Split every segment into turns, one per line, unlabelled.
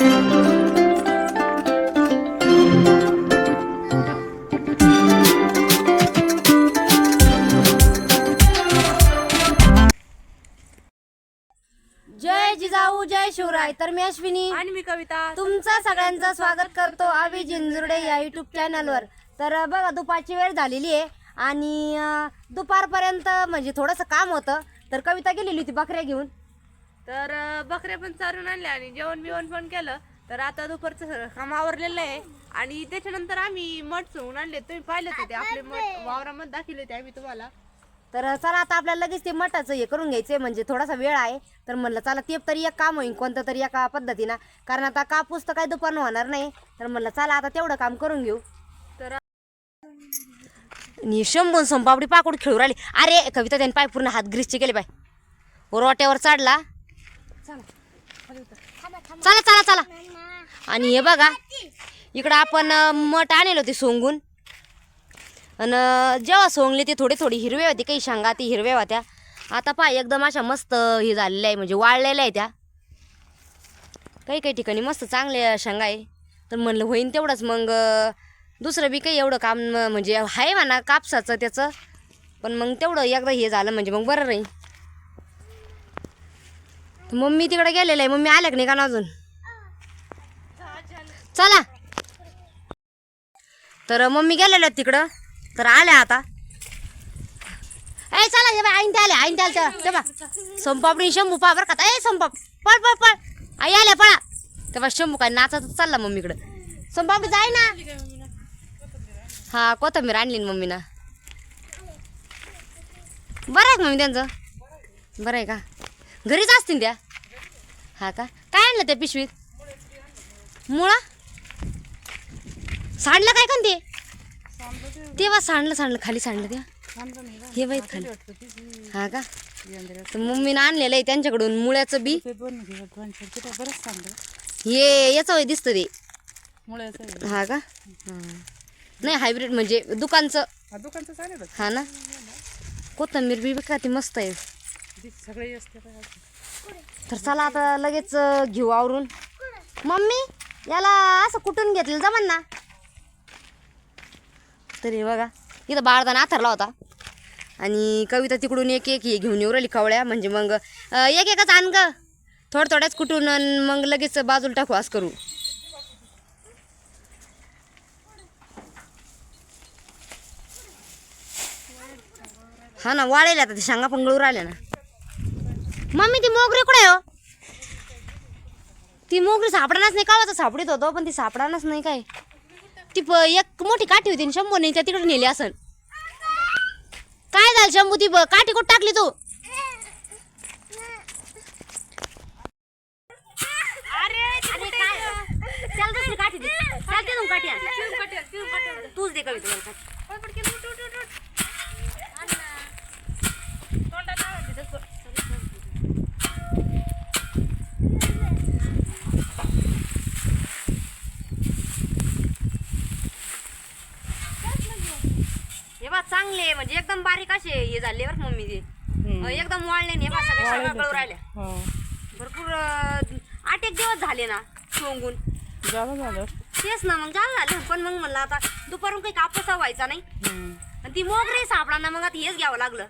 जय जिजाऊ जय शिवराय. तर मी अश्विनी.
आणि मी कविता.
तुमचं सगळ्यांचं स्वागत करतो आवी जिंजुर्डे या युट्यूब चॅनलवर तर बघा दुपारची वेळ झालेली आहे. आणि अं, दुपारपर्यंत म्हणजे थोडंसं काम होतं. तर कविता गेलेली होती बकऱ्या घेऊन.
तर बकऱ्या पण चारून आणल्या आणि जेवण बिवण पण केलं. तर आता दुपारचं काम आवरलेलं आहे. आणि त्याच्यानंतर आम्ही मठ सोडून आणले. तुम्ही पाहिलं होते आपले मठ वावरामध्ये दाखवले होते आम्ही तुम्हाला.
तर चला आता आपल्याला लगेच ते मठाचं हे करून घ्यायचं म्हणजे थोडासा वेळ आहे. तर म्हणलं चला ते तरी एक काम होईल कोणतं तरी एका पद्धतीनं. कारण आता कापूस तर काही दुपारनं होणार नाही. तर म्हणलं चला आता तेवढं काम करून घेऊ.
तर
आणि शंभून संपापडी पाकूड खेळू राहिली. अरे कविता त्याने पाय पूर्ण हात ग्रीसचे केले पाय रोट्यावर चढला. चला. चला चला आणि हे बघा इकडं आपण मठ आणले होते सोंगून. आणि जेव्हा सोंगले ते थोडे थोडी हिरवे होते काही शेंगा ती हिरव्या होत्या. आता पाय एकदम अशा मस्त हे झालेल्या आहे म्हणजे वाळलेल्या आहे त्या. काही काही ठिकाणी मस्त चांगले शेंगा आहे. तर म्हणलं होईन तेवढंच. मग दुसरं बी काही एवढं काम म्हणजे आहे म्हणा कापसाचं त्याचं. पण मग तेवढं एकदा हे झालं म्हणजे मग बरं राहील. तर मम्मी तिकडे गेलेलं आहे. मम्मी आल्या का नाही का ना अजून? चला. तर मम्मी गेलेल्या तिकडं. तर आल्या आता. ए चला हे बाय आईन त्या आल्या आईन ते आले ते संपापडी शंभू पा बरं का. ए संपाप पळ पळ पळ. आई आल्या पळा. तेव्हा शंभू काय नाचाच चालला मम्मीकडं संपापडी जाय ना. हा कोथंबीर आणली ना मम्मीनं बरं आहे का मम्मी त्यांचं? बरं आहे का? घरीच असतील त्या. हा का? काय आणलं त्या पिशवीत? मुळा? सांडलं काय का ते? तेव्हा सांडलं सांडलं खाली सांडलं त्या हे बाईत खाली. हा का? तर मम्मीनं आणलेलं आहे त्यांच्याकडून मुळ्याचं बी. हे याचं होय दिसतं ते. हा का. नाही हायब्रिड म्हणजे दुकानचं. हा ना? कोथंबीर बी का ती मस्त आहे.
सगळे असते
तर चला आता लगेच घेऊ आवरून. मम्मी याला असं कुठून घेतलं जमन ना तरी बघा इथं बाळदाना आथरला होता. आणि कविता तिकडून एक एक हे घेऊन येऊ राहिली कवळ्या. म्हणजे मग एक एकच आण ग. थोडं थोड्याच कुठून मग लगेच बाजूला टाकू असं करू. हा ना वाळेल आता ते शेंगा पण गळू राहिल्या ना. मम्मी ती मोगरी कुठे आहे हो ती मोगरी सापडानच नाही कावाचा सापडीत होतो पण ती सापडानच नाही काय ती एक मोठी काठी होती शंभू नाही त्या तिकडे नेली असन काय झालं शंभू ती काठी कुठं टाकली तू काठी तूच दे मला काठी. हे बा चांगले म्हणजे एकदम बारीक असे हे झाले बरं मम्मी ते. अं, एकदम वाळले नाही बा सगळ्या राहिल्या. भरपूर अं, आठ एक दिवस झाले ना सोंगून.
झालं.
तेच ना मग झालं झालं. पण मग म्हणलं आता दुपारून काही कापूस व्हायचा नाही. आणि ती मोगरी सापडा ना मग आता हेच घ्यावं लागलं.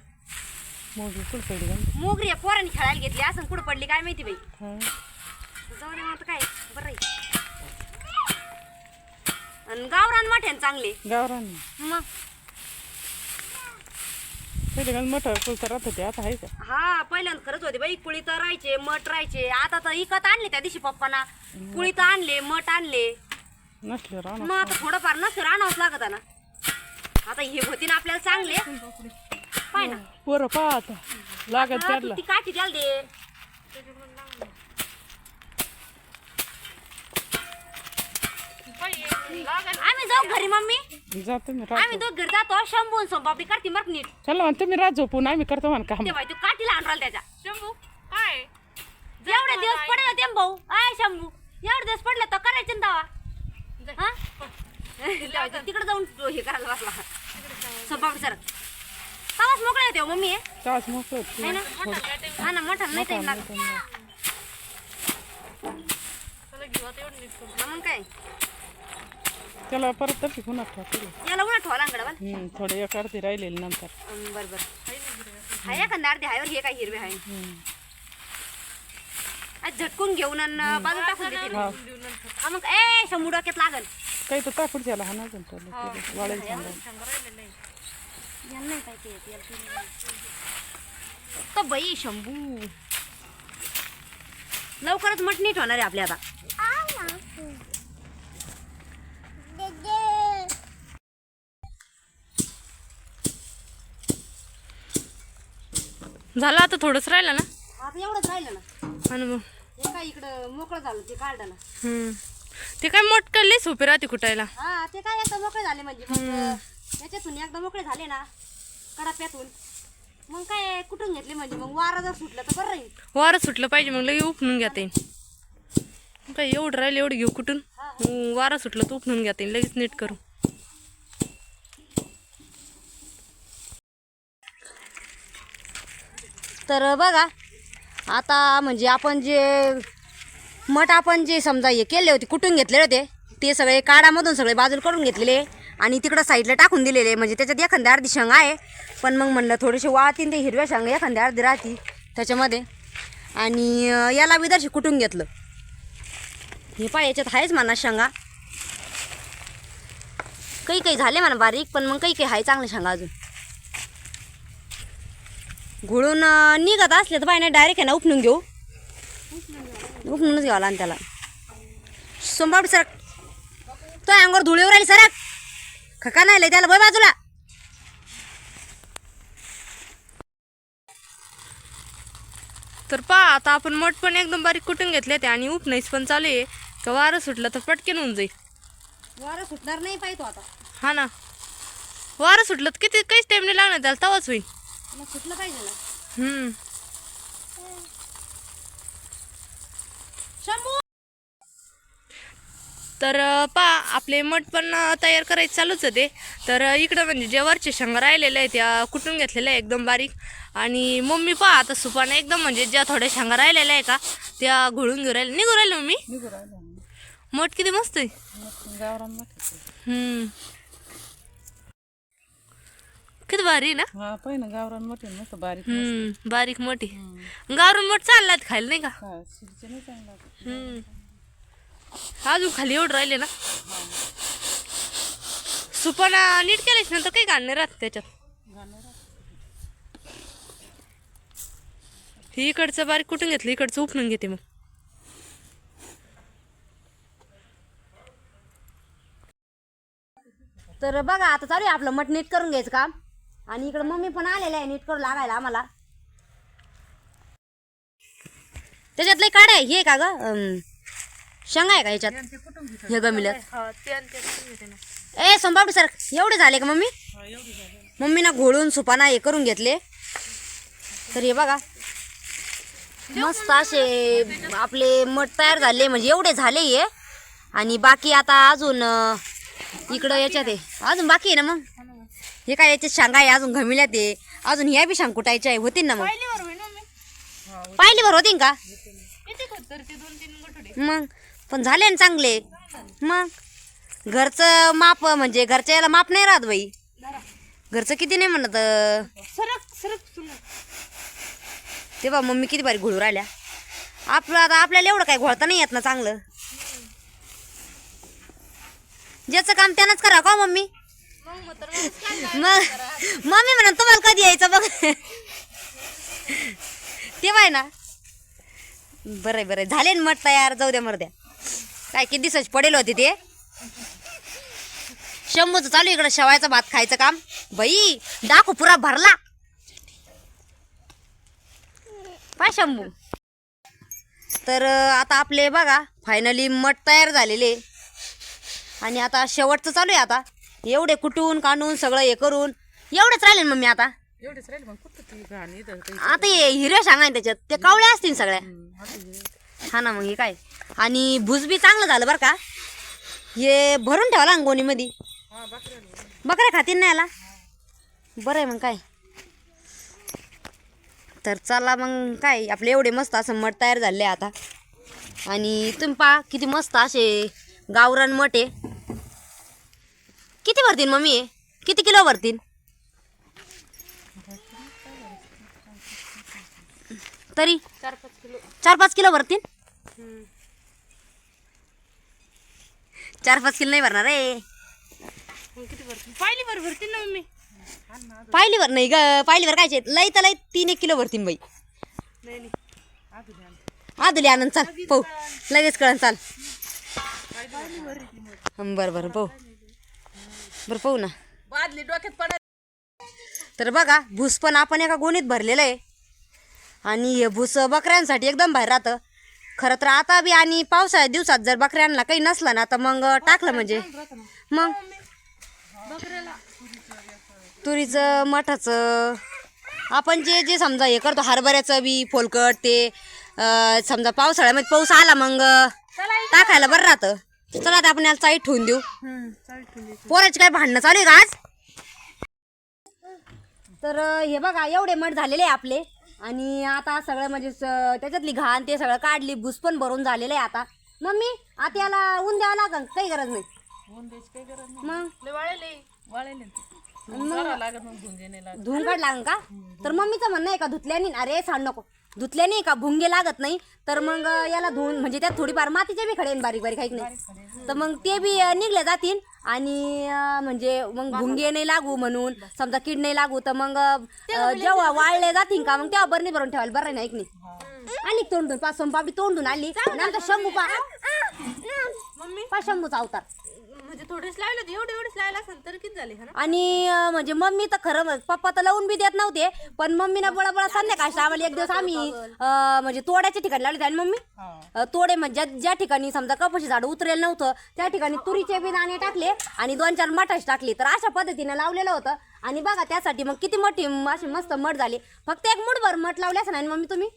मोगरी आहे, पोरांनी खेळायला घेतली. असं कुठं पडली काय माहिती बाई. जाऊ दे मग आता काय बरं आहे. आणि गावरान मोठ्यान चांगले.
गावरान.
मग?
पहिले गण मोठं कुलता राहत होते आता आहे का
हा पहिल्यांदा खरंच होते बाई कुळी तर राहायचे मठ राहायचे. आता तर इकत आणले त्या दिवशी पप्पाना. कुळी तर आणले मठ आणले.
नसले राहणार
मग आता थोडंफार नसतं राहणावंच लागत ना आता हे होते ना आपल्याला चांगले. पाय ना.
पोरं पहा आता लागत त्याला
ती काठी द्याल दे. आम्ही जाऊ घरी मम्मी.
जातो मी
आम्ही दोघ घरी जातो शंभून संपापडी काढते मग नीट.
चला म्हणतो मी रात झोपून आम्ही करतो म्हणा काम.
ते बाई तू काठीला आणराल त्याच्या शंभू काय? एवढे दिवस पडले ते भाऊ? आय शंभू. एवढे दिवस पडले तर करायचे ना दावा हा? तिकडे जाऊन तो हे करायला बसला संपापडी सर तवाच मोकळे होते हो मम्मी हे.
तास मोकळं
है ना? हा ना मटण नाही टाइम लागत मग काय?
त्याला परत तर शिकून ठेवतील
याला उन्हात ठेवा लागकडं बरं
हम्म, थोडे एक अर्धी राहिलेली नंतर.
हं, बरं बरं. हाय एखादा अर्धे हायवर हे काय हिरवे
हम्म.
आज झटकून घेऊन अन बाजूला टाकून देते
हा.
हा. मग ए शंभू डोक्यात लागल.
काही तर टाकून त्याला हा ना त्याला वाळेल सांगा
याला नाही. काय ते येत, याला ते नाही. तो बाई शंभू. लवकरच मट नीट होणार आहे आपल्या आता.
झालं आता थोडंच राहिलं ना?
आता एवढंच राहिलं ना.
आणि मग?
हे काय इकडं मोकळं झालं ते काढलं ना
हम्म. ते काय मोटकल्ली सोपी राहते कुटायला.
हा ते काय एकदा मोकळे झाले म्हणजे मग याच्यातून एकदा मोकळे झाले ना कडाप्यातून. मग काय कुठून घेतले म्हणजे मग वारा जर सुटलं तर बरं राहील.
वारं सुटलं पाहिजे मग लगे उपणून घ्या ते काय एवढं राहिलं एवढं घेऊ कुठून? वारं सुटलं तर उपणून घ्या ते लगेच नीट करू.
तर बघा आता म्हणजे आपण जे मठ आपण जे समजा हे केले होते कुठून घेतलेले होते ते सगळे काडामधून सगळे बाजूला काढून घेतलेले आणि तिकडं साईडला टाकून दिलेले. म्हणजे त्याच्यात एखाद्या अर्धी शेंगा आहे पण मग म्हणलं थोडेसे वाळतीन ते हिरव्या शेंगा एखाद्या अर्धी राहती त्याच्यामध्ये. आणि याला विदर्शी कुठून घेतलं? हे पाय याच्यात आहेच म्हणा शेंगा. काही काही झाले म्हणा बारीक पण मग काही काही आहे चांगले शेंगा अजून. घोळून निघत असले तर नाही डायरेक्ट आहे ना उपणून घेऊ. उपणूनच घ्यावं लागेल त्याला. सोमबाब सर तो अंगावर धुळीवर राहिली सरक. खका नाही लय त्याला बाय बाजूला.
तर पहा आता आपण मठ पण एकदम बारीक कुटून घेतले ते आणि उपनाईस पण चालू आहे. का वारं सुटलं तर पटकन होऊन जाईल.
वारा सुटणार नाही पाहिजे आता.
हा ना. वारं सुटलं तर किती काहीच टाइम नाही लागणार त्याला तवाच होईल.
पाहिजे
हम्म. तर पहा आपले मठ पण तयार करायचं चालूच होते. तर इकडं म्हणजे जे वरचे शेंगा राहिलेले आहेत त्या कुटून घेतलेल्या आहे एकदम बारीक. आणि मम्मी पहा आता सुपाने एकदम म्हणजे ज्या थोड्या शेंगा राहिलेल्या आहे का त्या घोळून घेऊ राहिल्या निघू राहिल्या मम्मी? मठ किती मस्त आहे. किती भारी आहे ना?
हा गावरान मोठे मस्त बारीक
हम्म बारीक मोठी. गावरून मठ चाललात खायला नाही का?
हा शिरचे नाही चांगला
हम्म. अजून खाली एवढं राहिले ना? सुपण नीट केल्याच नंतर काही घाण नाही राहत त्याच्यात. ही इकडचं बारीक कुठून घेतलं? इकडचं उपणून घेते मग.
तर बघा आता चालू आहे आपलं मठ नीट करून घ्यायचं काम. आणि इकडं मम्मी पण आलेलं आहे नीट करून लागायला आम्हाला. त्याच्यातलं काढ आहे हे का ग? शेंगा आहे का ह्याच्यात? हे गमिल्यात. ए संभावडी सर एवढे झाले का मम्मी? मम्मीना घोळून सुपाना हे करून घेतले. तर हे बघा मस्त असे आपले मठ तयार झाले म्हणजे एवढे झाले हे. आणि बाकी आता अजून इकडं याच्यात आहे. अजून बाकी आहे ना मग हे काय याच्यात शांगा आहे? अजून घमिल्यात आहे. अजून ह्या बी शांग कुटायच्या आहे. होतीन ना मग. पाहिली बरं होतीन का? मग. पण झाले ना चांगले. मग. घरचं माप म्हणजे घरच्या याला माप नाही राहत बाई. घरचं किती नाही म्हणत
सरक सरक
ते बा मम्मी किती बारी घोळू राहिल्या. आपलं आता आपल्याला एवढं काय घोळता नाही येत ना चांगलं. ज्याचं काम त्यानंच करा का हो मम्मी? मग मम्मी म्हणा तुम्हाला कधी यायचं बघ. ते आहे ना. बरं बरं झाले ना मठ तयार? जाऊ द्या मरद्या. काय किती दिवसाची पडेल होते ते? शंभूचं चालू इकडं शेवायचा भात खायचं काम. बाई डाकू पुरा भरला. पाय शंभू. तर आता आपले बघा फायनली मठ तयार झालेले. आणि आता शेवटचं चालू आहे आता. एवढे कुटून काढून सगळं हे करून एवढेच राहिले ना मम्मी आता.
एवढेच राहिले मग कुठं ती घाण इथं काही
आता हे हिरव्या शांगा आहे त्याच्यात. ते कावळे असतील सगळ्या. हा. ना मग हे काय? आणि भुज बी चांगलं झालं बरं का? हे भरून ठेवला ना गोणीमध्ये बकऱ्या खातील ना याला? बरं आहे मग काय? तर चला मग काय आपले एवढे मस्त असं मठ तयार झाले आता. आणि तुम्ही पहा किती मस्त असे गावरान मठ आहे. किती भरतीन मम्मी? किती किलो भरतीन? तरी?
चार पाच किलो
चार पाच किलो भरतीन? चार पाच किलो नाही भरणार रे.
मग किती भरतील पाहिली बरं भरतील ना मम्मी.
पाहिलीवर नाही ग पाहिलीवर कायचे लई तर लई तीन एक किलो भरतीन बाई. आदुली आनंद चाल पाहू. लगेच कळण चाल. बरं बरं पाहू. बरं पाहू ना.
बादली डोक्यात पडत
तर बघा भूस पण आपण एका गोणीत भरलेलं आहे. आणि हे भूस बकऱ्यांसाठी एकदम बाहेर राहतं. खरं तर आता बी आणि पावसाळ्या दिवसात जर बकऱ्यांना काही नसलं ना तर मग टाकलं म्हणजे. मग? तुरीचं मठाचं. आपण जे जे समजा हे करतो हरभऱ्याचं बी फोलकट ते समजा पावसाळ्यामध्ये पाऊस आला मग टाकायला बरं राहतं. चला आता आपण याला चाईट ठेवून देऊ. पोराची काय भांडणं चालू आहे का आज? तर हे बघा एवढे मठ झालेले आहे आपले. आणि आता सगळं म्हणजे स- त्याच्यातली घाण ते सगळं काढली भूस पण भरून झालेलं आहे आता. मम्मी आता याला ऊन द्यावं लागन? काही गरज नाही. मग? धुवून काढ लागन का? तर मम्मीचं म्हणणं आहे का धुतल्याने? अरे सांड नको. धुतल्याने का? भुंगे लागत नाही. तर मग याला धुवून म्हणजे त्यात थोडीफार मातीचे बी खडे बारीक बारीक काही नाही. तर मग ते बी निघले जातील. आणि म्हणजे मग भुंगे नाही लागू म्हणून समजा कीड नाही लागू तर मग जेव्हा वाळले जातील का मग तेव्हा बरणी भरून ठेवायला बरं नाही नाही. आली तोंडून पाच सोनपापडी तोंडून आली. आणि आमचा शंभू पा शंभूचा अवतार.
म्हणजे थोडेच लावले होते एवढे एवढेच लावले असेल तर किती झाले हा ना?
आणि अं, म्हणजे मम्मी तर खरं म्हण- पप्पा तर लावून बी देत नव्हते पण मम्मीनं बळा बळा संध्याकाळच्या आम्हाला एक दिवस आम्ही अं, म्हणजे तोड्याच्या ठिकाणी लावले आणि मम्मी अं, तोडे म्हणजे ज्या- ज्या ठिकाणी समजा कपाशी झाड उतरेल नव्हतं त्या ठिकाणी तुरीचे बी दाणे टाकले आणि दोन चार मठाच टाकले. तर अशा पद्धतीने लावलेलं होतं. आणि बघा त्यासाठी मग किती मोठी म- अशी मस्त मठ झाली. फक्त एक मुठभर मठ लावले असं नाही मम्मी तुम्ही?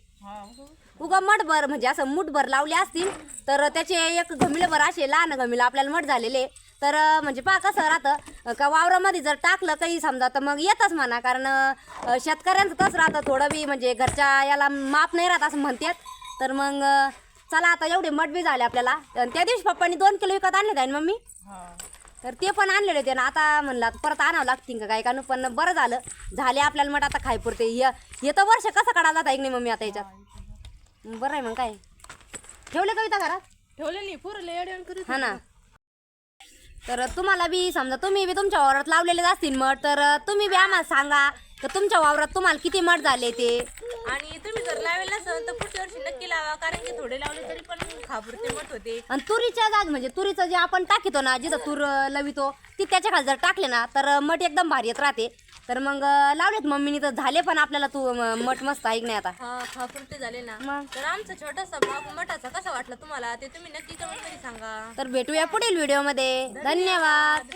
उगा मठभर म्हणजे असं मुठभर लावले असतील तर त्याचे एक घमिलभर असे लहान घमिलं आपल्याला मठ झालेले. तर म्हणजे पहा कसं राहतं का वावरामध्ये जर टाकलं काही समजा तर मग येतच म्हणा कारण शेतकऱ्यांचं तसं राहतं थोडं बी म्हणजे घरच्या याला माप नाही राहत असं म्हणतात. तर मग चला आता एवढे मठ बी झाले आपल्याला. त्या दिवशी पप्पांनी दोन किलो विकत आणले आहे मम्मी? तर ते पण आणलेले होते ना आता म्हणलं परत आणावं लागतील का काय का नु? पण बरं झालं. झाले आपल्याला मठ आता खाय पुरते हे तर वर्ष कसं काढायला जात आहे की नाही मम्मी आता याच्यात? बरं आहे मग काय? ठेवले कविता घरात?
ठेवले नाही पुरले एवढे करीत
हा ना. तर तुम्हाला बी समजा तुम्ही बी तुमच्या वावरात लावलेले असतील मठ तर तुम्ही बी आम्हाला सांगा. तर तुमच्या वावरात तुम्हाला किती मठ झाले ते?
आणि तुम्ही जर लावेल नसेल तर पुढच्या वर्षी नक्की लावा कारण की थोडे लावले तरी पण खापुरते मठ होते.
आणि तुरीच्या जाग म्हणजे तुरीचं जे आपण टाकितो ना जिथं तूर लवितो ती त्याच्याखाली जर टाकले ना तर मठ एकदम भारी येत राहते. तर मग लावलेत मम्मीनी तर झाले पण आपल्याला तू मठ मस्त ऐक नाही आता?
हा खापुरते झाले ना.
मग?
तर आमचा छोटासा भाग मठाचा कसा वाटला तुम्हाला? ते तुम्ही नक्की कमेंटमध्ये सांगा.
तर भेटूया पुढील व्हिडिओमध्ये धन्यवाद.